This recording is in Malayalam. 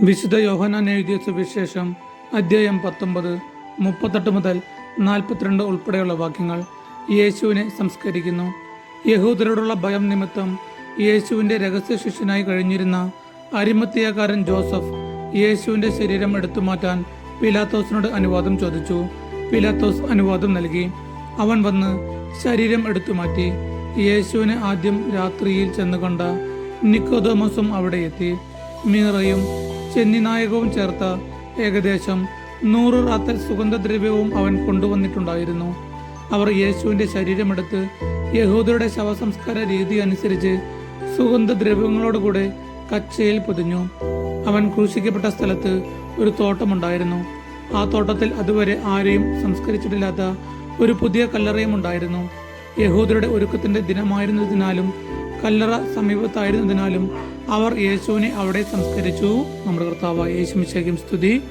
വിശുദ്ധ യോഹനാൻ എഴുതിയ സുവിശേഷം അധ്യായം പത്തൊമ്പത് മുപ്പത്തെട്ട് മുതൽ നാൽപ്പത്തിരണ്ട് ഉൾപ്പെടെയുള്ള വാക്യങ്ങൾ യേശുവിനെ സംസ്കരിക്കുന്നു. യഹൂദരോടുള്ള ഭയം നിമിത്തം യേശുവിന്റെ രഹസ്യ ശിഷ്യനായി കഴിഞ്ഞിരുന്ന അരിമത്തിയക്കാരൻ ജോസഫ് യേശുവിന്റെ ശരീരം എടുത്തു മാറ്റാൻ പിലാത്തോസിനോട് അനുവാദം ചോദിച്ചു. പിലാത്തോസ് അനുവാദം നൽകി. അവൻ വന്ന് ശരീരം എടുത്തു മാറ്റി. യേശുവിനെ ആദ്യം രാത്രിയിൽ ചെന്നുകൊണ്ട നിക്കോദോമസും അവിടെ എത്തി. മീറയും ചെന്നിനായകവും ചേർത്ത ഏകദേശം നൂറ് റാത്തൽ സുഗന്ധദ്രവ്യവും അവൻ കൊണ്ടുവന്നിട്ടുണ്ടായിരുന്നു. അവർ യേശുവിന്റെ ശരീരമെടുത്ത് യഹൂദരുടെ ശവസംസ്കാര രീതി അനുസരിച്ച് സുഗന്ധദ്രവ്യങ്ങളോടുകൂടെ കച്ചയിൽ പൊതിഞ്ഞു. അവൻ ക്രൂശിക്കപ്പെട്ട സ്ഥലത്ത് ഒരു തോട്ടമുണ്ടായിരുന്നു. ആ തോട്ടത്തിൽ അതുവരെ ആരെയും സംസ്കരിച്ചിട്ടില്ലാത്ത ഒരു പുതിയ കല്ലറയും ഉണ്ടായിരുന്നു യഹൂദരുടെ ഒരുക്കത്തിന്റെ ദിനമായിരുന്നതിനാലും കല്ലറ സമീപത്തായിരുന്നതിനാലും അവർ യേശുവിനെ അവിടെ സംസ്കരിച്ചു. നമ്മുടെ കർത്താവ് യേശു മിശേഖം സ്തുതി.